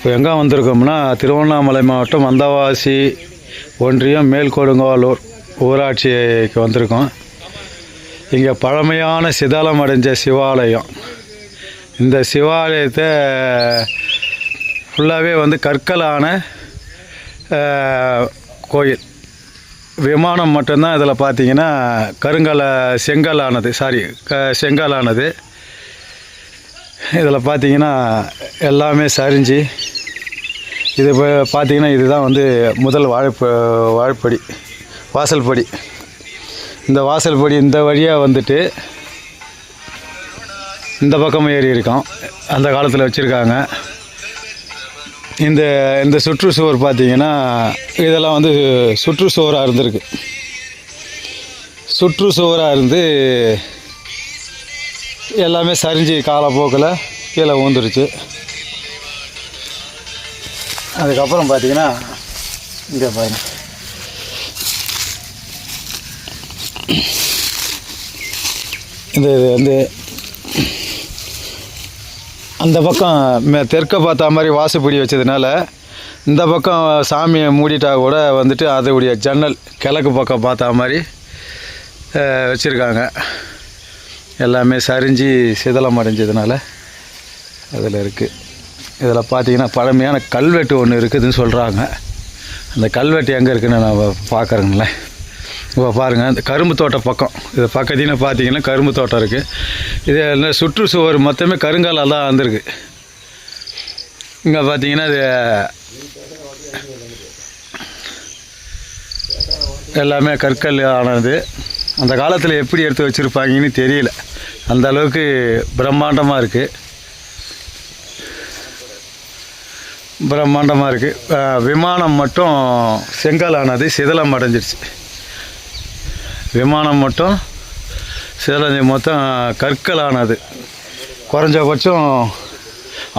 இப்போ எங்கே வந்திருக்கோம்னா திருவண்ணாமலை மாவட்டம் வந்தவாசி ஒன்றியம் மேல்கொடுங்காலூர் ஊராட்சிக்கு வந்திருக்கோம். இங்கே பழமையான சிதலம் அடைஞ்ச சிவாலயம். இந்த சிவாலயத்தை ஃபுல்லாகவே வந்து கற்களான கோயில். விமானம் மட்டும்தான் இதில் பார்த்தீங்கன்னா கருங்கல செங்கலானது சாரி க செங்கலானது. இதில் பார்த்தீங்கன்னா எல்லாமே சரிஞ்சு இது இப்போ பார்த்தீங்கன்னா இதுதான் வந்து முதல் வாழைப்ப வாழைப்படி வாசல் படி. இந்த வாசல் படி இந்த வழியாக வந்துட்டு இந்த பக்கம் ஏறி இருக்கோம். அந்த காலத்தில் வச்சுருக்காங்க. இந்த இந்த சுற்றுச்சுவர் பார்த்தீங்கன்னா இதெல்லாம் வந்து சுற்றுச்சுவராக இருந்திருக்கு. சுற்றுச்சுவராக இருந்து எல்லாமே சரிஞ்சு காலப்போக்கில் கீழே ஊந்துருச்சு. அதுக்கப்புறம் பார்த்தீங்கன்னா இங்கே பாருங்க. இந்த இது வந்து அந்த பக்கம் மே- தெற்க பார்த்த மாதிரி வாசுப்படி வச்சதுனால இந்த பக்கம் சாமியை மூடிட்டா கூட வந்துட்டு அதோடைய ஜன்னல் கிழக்கு பக்கம் பார்த்தா மாதிரி வச்சுருக்காங்க. எல்லாமே சரிஞ்சு சிதலம் அடைஞ்சதுனால அதில் இருக்குது இதில் பார்த்தீங்கன்னா பழமையான கல்வெட்டு ஒன்று இருக்குதுன்னு சொல்கிறாங்க அந்த கல்வெட்டு எங்கே இருக்குன்னு நான் பார்க்குறேங்களேன் இப்போ பாருங்கள் அந்த கரும்பு தோட்டம் பக்கம். இது பக்கத்தில் பார்த்தீங்கன்னா கரும்பு தோட்டம் இருக்குது இது என்ன சுற்றுச்சுவர் மொத்தமே கருங்காலாக தான் வந்திருக்கு. இங்கே பார்த்தீங்கன்னா இது எல்லாமே கற்கள் ஆனது. அந்த காலத்தில் எப்படி எடுத்து வச்சுருப்பாங்கன்னு தெரியல. அந்த அளவுக்கு பிரம்மாண்டமாக இருக்குது பிரம்மாண்டமாக இருக்குது விமானம் மட்டும் செங்கலானது சிதலம் அடைஞ்சிருச்சு. விமானம் மட்டும் சிதலஞ்சி மொத்தம் கற்களானது. குறைஞ்சபட்சம்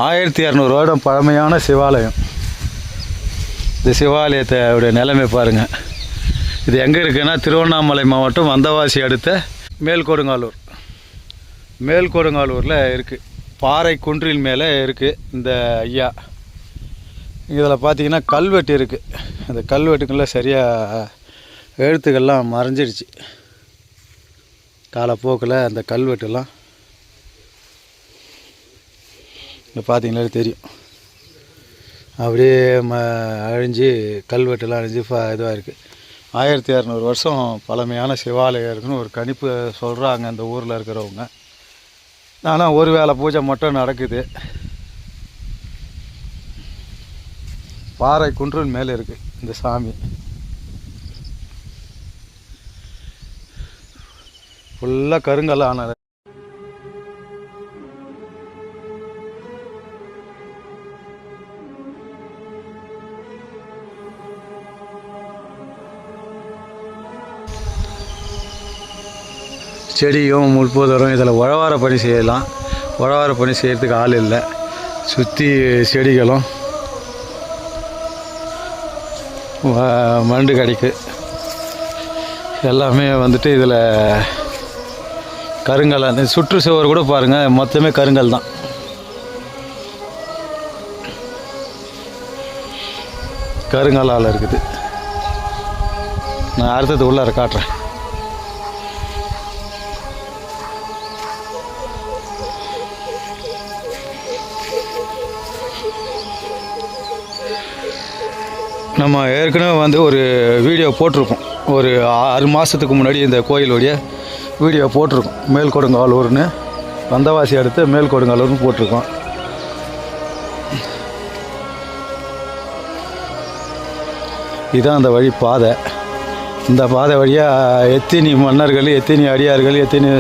ஆயிரத்தி இரநூறு வருடம் பழமையான சிவாலயம். இந்த சிவாலயத்தை உடைய நிலைமை பாருங்கள் இது எங்கே இருக்குன்னா திருவண்ணாமலை மாவட்டம் வந்தவாசி அடுத்த மேல்கொடுங்காலூர். மேல்கொடுங்காலூரில் இருக்குது பாறை குன்றின் மேலே இருக்குது இந்த ஐயா. இதில் பார்த்தீங்கன்னா கல்வெட்டு இருக்குது அந்த கல்வெட்டுக்குள்ள சரியாக எழுத்துக்கள்லாம் மறைஞ்சிடுச்சு காலப்போக்கில் அந்த கல்வெட்டுலாம் இங்கே பார்த்தீங்களா தெரியும். அப்படியே ம அழிஞ்சு கல்வெட்டுலாம் அழிஞ்சு ஃப இதுவாக இருக்குது ஆயிரத்தி இரநூறு வருஷம் பழமையான சிவாலயம் இருக்குன்னு ஒரு கணிப்பு சொல்கிறாங்க அந்த ஊரில் இருக்கிறவங்க. ஆனால் ஒரு வேளை பூஜை மட்டும் நடக்குது. பாறை குன்றின் மேலே இருக்குது இந்த சாமி. ஃபுல்லாக கருங்கல்லான செடியும் முற்போதரும் இதில் உழவார பணி செய்யலாம். உழவார பணி செய்கிறதுக்கு ஆள் இல்லை. சுற்றி செடிகளும் வ- மண்டு கடிக்கு. எல்லாமே வந்துட்டு இதில் கருங்கல் அந்த சுற்றுச்சுவர் கூட பாருங்கள் மொத்தமே கருங்கல் தான். கருங்கல்லால் இருக்குது. நான் அடுத்தது உள்ளார காட்டுறேன். நம்ம ஏற்கனவே வந்து ஒரு வீடியோ போட்டிருக்கோம். ஒரு ஆறு மாதத்துக்கு முன்னாடி இந்த கோயிலுடைய வீடியோ போட்டிருக்கோம். மேல்கொடுங்காலூர்னு. வந்தவாசி அடுத்து மேல்கொடுங்காலூர்னு போட்டிருக்கோம். இதுதான் அந்த வழி பாதை. இந்த பாதை வழியாக எத்தினி மன்னர்கள் எத்தினி அடியார்கள் எத்தினி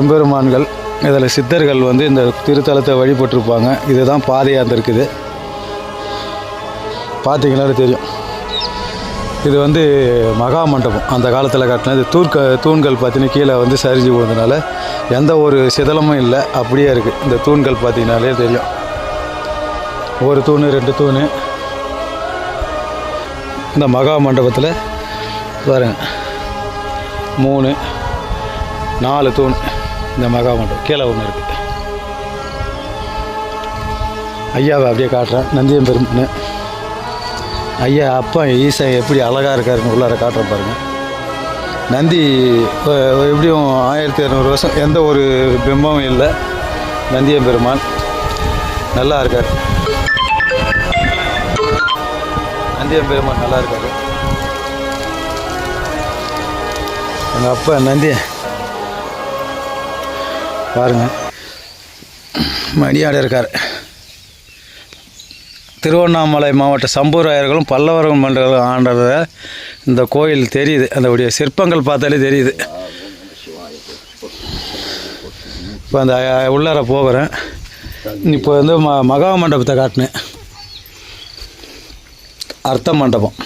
எம்பெருமான்கள் இதில் சித்தர்கள் வந்து இந்த திருத்தலத்தை வழிபட்டிருப்பாங்க. இதுதான் பாதையாக இருந்திருக்குது. பார்த்தீங்கன்னாலே தெரியும். இது வந்து மகா மண்டபம். அந்த காலத்தில் கட்டினது தூர்க்க தூண்கள் பார்த்தீங்கன்னா கீழே வந்து சரிஞ்சு போனதுனால எந்த ஒரு சிதலமும் இல்லை. அப்படியே இருக்குது இந்த தூண்கள் பார்த்தீங்கனாலே தெரியும். ஒரு தூண் ரெண்டு தூண். இந்த மகா மண்டபத்தில் பாருங்க. மூணு நாலு தூண். இந்த மகா மண்டபம். கீழே ஒன்று இருக்குது ஐயாவை அப்படியே காட்டுறேன். நந்தியம் பெருமான் ஐயா அப்பா ஈசன் எப்படி அழகாக இருக்காருன்னு உள்ளார காட்டுறேன் பாருங்கள் நந்தி எப்படியும் ஆயிரத்தி இரநூறு வருஷம் எந்த ஒரு பிம்பமும் இல்லை. நந்திய பெருமான் நல்லா இருக்கார். நந்தியம் பெருமான் நல்லா இருக்காரு. எங்கள் அப்பா நந்தி. பாருங்கள் மணியாட இருக்கார். திருவண்ணாமலை மாவட்ட சம்பூராயர்களும் பல்லவர்கள் மன்றங்களும் ஆண்டத இந்த கோயில் தெரியுது. அதோடைய சிற்பங்கள் பார்த்தாலே தெரியுது. இப்போ அந்த உள்ளார போகிறேன். இப்போ வந்து ம மகா மண்டபத்தை காட்டினேன். அர்த்த மண்டபம்.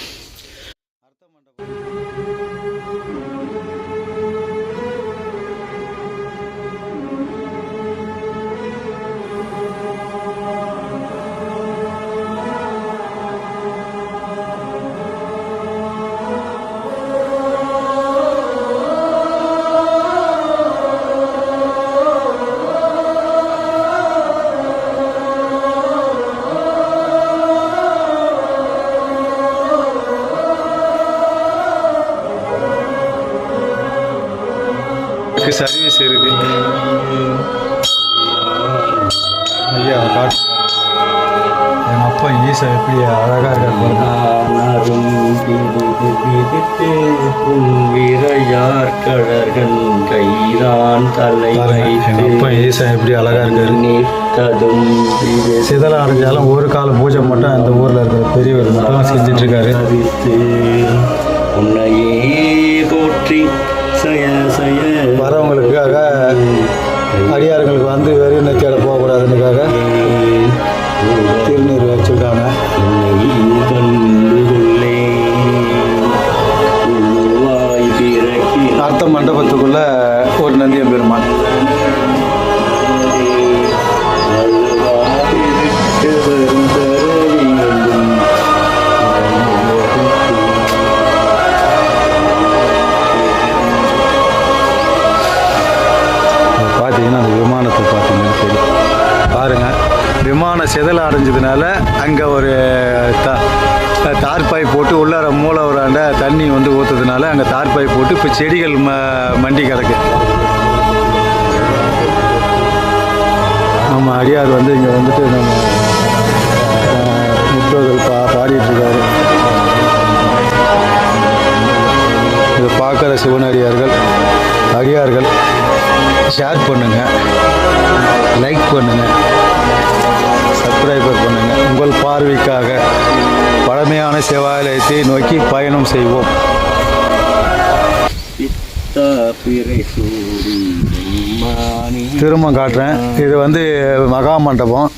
சர்வீஸ் இருக்கு. ஐயா காட்டு எங்கள் அப்பா ஈசா எப்படி அழகாக இருக்கார் கடர்கள் கைதான் தலை எங்கள் அப்பா ஈசா எப்படி அழகாக இருக்காரு. சிதலம் அடைஞ்சாலும் ஒரு கால பூஜை மட்டும் அந்த ஊரில் இருக்கிற பெரியவர் மட்டும் செஞ்சுட்டு ஒரு நந்தியம் பெருமான் அது பார்த்தீங்கன்னா அந்த விமானத்தை பார்த்தீங்கன்னா தெரியும். பாருங்க விமானம் சிதல அடைஞ்சதுனால அங்கே ஒரு த தார்பாய் போட்டு உள்ளார மூளை வராண்ட தண்ணி வந்து ஊற்றுறதுனால அங்கே தார்பாய் போட்டு இப்போ செடிகள் ம மண்டி கிடக்கு. நம்ம அடியார் வந்து இங்கே வந்துட்டு நம்ம முற்றோர்கள் பா பாடிட்டுருக்காரு. இது பார்க்குற சிவனடியார்கள் அடியார்கள் ஷேர் பண்ணுங்க லைக் பண்ணுங்க சப்ஸ்கிரைபர் பண்ணுங்க. உங்கள் பார்வைக்காக பழமையான சிவாலயத்தை நோக்கி பயணம் செய்வோம். திரும்ப காட்டுறேன். இது வந்து மகா மண்டபம்.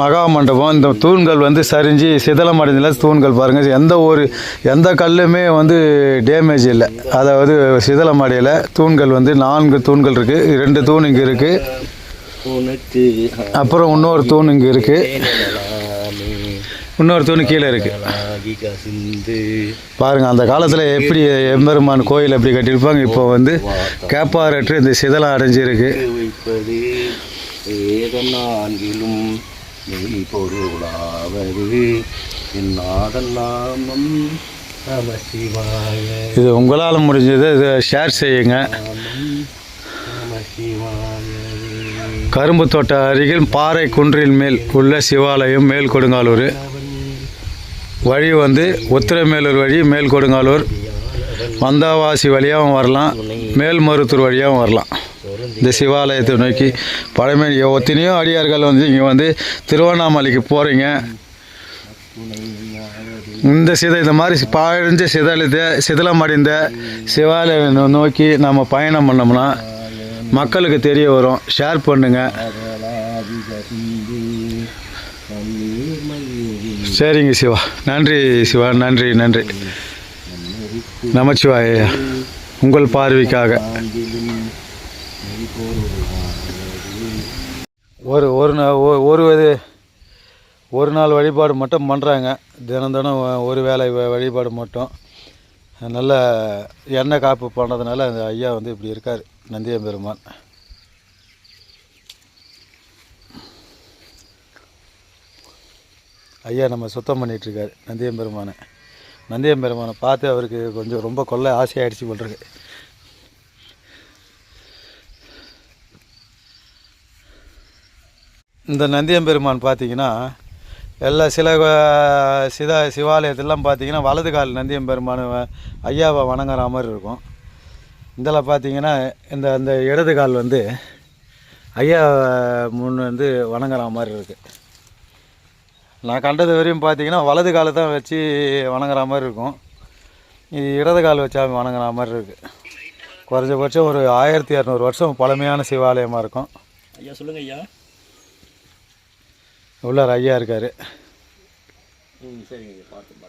மகா மண்டபம். இந்த தூண்கள் வந்து சரிஞ்சு சிதலம் அடைஞ்சல தூண்கள் பாருங்கள் எந்த ஒரு எந்த கல்லுமே வந்து டேமேஜ் இல்லை. அதாவது சிதலம் அடையலை. தூண்கள் வந்து நான்கு தூண்கள் இருக்குது ரெண்டு தூண் இங்கே இருக்குது அப்புறம் இன்னொரு தூண் இங்கே இருக்குது இன்னொரு தூண் கீழே இருக்குது பாருங்கள் அந்த காலத்தில் எப்படி எம்பெருமான் கோயில் எப்படி கட்டியிருப்பாங்க இப்போ வந்து கேப்பாரற்று இந்த சிதலம் அடைஞ்சிருக்கு. நான்கிலும் மெய் பொருளாவது. என் நாதன் நாமம் நம சிவாய. இது உங்களால் முடிஞ்சது இதை ஷேர் செய்யுங்க. கரும்பு தோட்ட அருகில் பாறை குன்றின் மேல் உள்ள சிவாலயம் மேல் கொடுங்காலூர். வழி வந்து உத்திரமேலூர் வழி மேல் கொடுங்காலூர். மந்தாவாசி வழியாகவும் வரலாம். மேல்மருத்தூர் வழியாகவும் வரலாம். இந்த சிவாலயத்தை நோக்கி பழமை எத்தனையோ அடியார்கள் வந்து இங்கே வந்து திருவண்ணாமலைக்கு போகிறீங்க இந்த சித இந்த மாதிரி பழஞ்ச சிதலித்த சிதலம் அடைந்த சிவாலயம் நோக்கி நம்ம பயணம் பண்ணோம்னா மக்களுக்கு தெரிய வரும். ஷேர் பண்ணுங்கள் சரிங்க சிவா. நன்றி சிவா நன்றி நன்றி. நமச்சிவாய உங்கள் பார்வைக்காக. ஒரு ஒரு நாள் ஒரு இது ஒரு நாள் வழிபாடு மட்டும் பண்ணுறாங்க தினம் தினம் ஒரு வேளை வ- வழிபாடு மட்டும். நல்ல எண்ணெய் காப்பு பண்ணதுனால அந்த ஐயா வந்து இப்படி இருக்கார். நந்தியம் பெருமான் ஐயா நம்ம சுத்தம் பண்ணிகிட்ருக்காரு நந்தியம்பெருமானை நந்தியம்பெருமானை பார்த்து அவருக்கு கொஞ்சம் ரொம்ப கொள்ளை ஆசையாகிடுச்சு போல்றது இந்த இந்த நந்தியம்பெருமான் பார்த்தீங்கன்னா எல்லா சில சிதா சிவாலயத்திலலாம் பார்த்தீங்கன்னா வலது கால் நந்தியம்பெருமான் வ- ஐயாவை வணங்குற மாதிரி இருக்கும். இதில் பார்த்தீங்கன்னா இந்த இந்த இடது கால் வந்து ஐயா முன் வந்து வணங்குற மாதிரி இருக்குது நான் கண்டது வரையும் பார்த்தீங்கன்னா வலது காலை தான் வச்சு வணங்குற மாதிரி இருக்கும். இது இடது கால் வச்சா வணங்குற மாதிரி இருக்குது குறைஞ்சபட்சம் ஒரு ஆயிரத்தி இரநூறு வருஷம் பழமையான சிவாலயமாக இருக்கும். ஐயா சொல்லுங்க ஐயா. உள்ளார் ஐயா இருக்கார். ம் சரிங்க பார்த்து